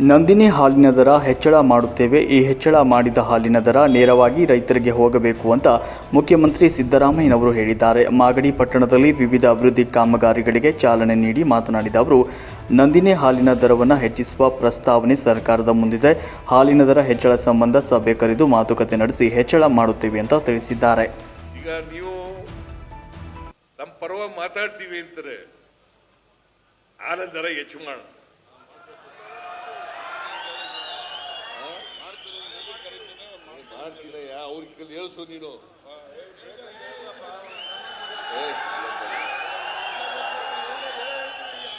ನಂದಿನಿ ಹಾಲಿನ ದರ ಹೆಚ್ಚಳ ಮಾಡುತ್ತೇವೆ. ಈ ಹೆಚ್ಚಳ ಮಾಡಿದ ಹಾಲಿನ ದರ ನೇರವಾಗಿ ರೈತರಿಗೆ ಹೋಗಬೇಕು ಅಂತ ಮುಖ್ಯಮಂತ್ರಿ ಸಿದ್ದರಾಮಯ್ಯನವರು ಹೇಳಿದ್ದಾರೆ. ಮಾಗಡಿ ಪಟ್ಟಣದಲ್ಲಿ ವಿವಿಧ ಅಭಿವೃದ್ಧಿ ಕಾಮಗಾರಿಗಳಿಗೆ ಚಾಲನೆ ನೀಡಿ ಮಾತನಾಡಿದ ಅವರು, ನಂದಿನಿ ಹಾಲಿನ ದರವನ್ನು ಹೆಚ್ಚಿಸುವ ಪ್ರಸ್ತಾವನೆ ಸರ್ಕಾರದ ಮುಂದಿದೆ. ಹಾಲಿನ ದರ ಹೆಚ್ಚಳ ಸಂಬಂಧ ಸಭೆ ಕರೆದು ಮಾತುಕತೆ ನಡೆಸಿ ಹೆಚ್ಚಳ ಮಾಡುತ್ತೇವೆ ಅಂತ ತಿಳಿಸಿದ್ದಾರೆ. ಈಗ ನೀವು ನಮ್ಮ ಮಾತಾಡ್ತೀವಿ ಅಂತಾರೆ. ದರ ಹೆಚ್ಚು ಮಾಡ. ಮಾಡ್ತೀನಯ್ಯ ಅವ್ರಿಗೆ ಕೈಲಿ ಹೇಳ್ಸು ನೀನು.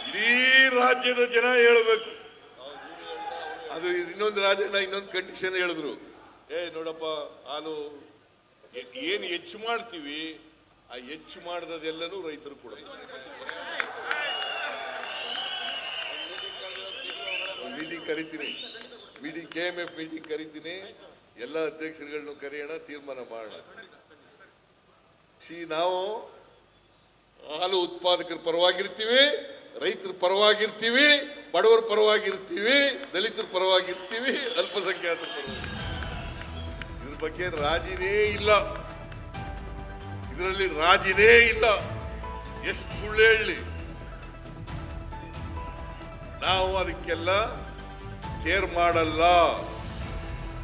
ಇಡೀ ರಾಜ್ಯದ ಜನ ಹೇಳ್ಬೇಕು. ಅದು ಇನ್ನೊಂದು ರಾಜಣ್ಣ ಇನ್ನೊಂದು ಕಂಡೀಷನ್ ಹೇಳಿದ್ರು. ಏ, ನೋಡಪ್ಪ, ಹಾಲು, ಏನು ಹೆಚ್ಚು ಮಾಡ್ತೀವಿ, ಆ ಹೆಚ್ಚು ಮಾಡಿದೆಲ್ಲನೂ ರೈತರು ಕೂಡ ಮೀಟಿಂಗ್ ಕರಿತೀನಿ. Meeting K M F meeting ಕರಿತೀನಿ. ಎಲ್ಲ ಅಧ್ಯಕ್ಷರುಗಳನ್ನು ಕರೆಯೋಣ, ತೀರ್ಮಾನ ಮಾಡೋಣ. ಸಿ ನಾವು ಹಾಲು ಉತ್ಪಾದಕರ ಪರವಾಗಿರ್ತೀವಿ, ರೈತರ ಪರವಾಗಿರ್ತೀವಿ, ಬಡವರ ಪರವಾಗಿರ್ತೀವಿ, ದಲಿತರ ಪರವಾಗಿರ್ತೀವಿ, ಅಲ್ಪಸಂಖ್ಯಾತರ ಇದ್ರ ಬಗ್ಗೆ ರಾಜಿನೇ ಇಲ್ಲ. ಇದರಲ್ಲಿ ರಾಜಿನೇ ಇಲ್ಲ. ಎಷ್ಟು ಸುಳ್ಳು ಹೇಳಿ. ನಾವು ಅದಕ್ಕೆಲ್ಲ ಕೇರ್ ಮಾಡಲ್ಲ.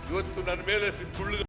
ಇವತ್ತು ನನ್ನ ಮೇಲೆ ಸುಳ್ಳು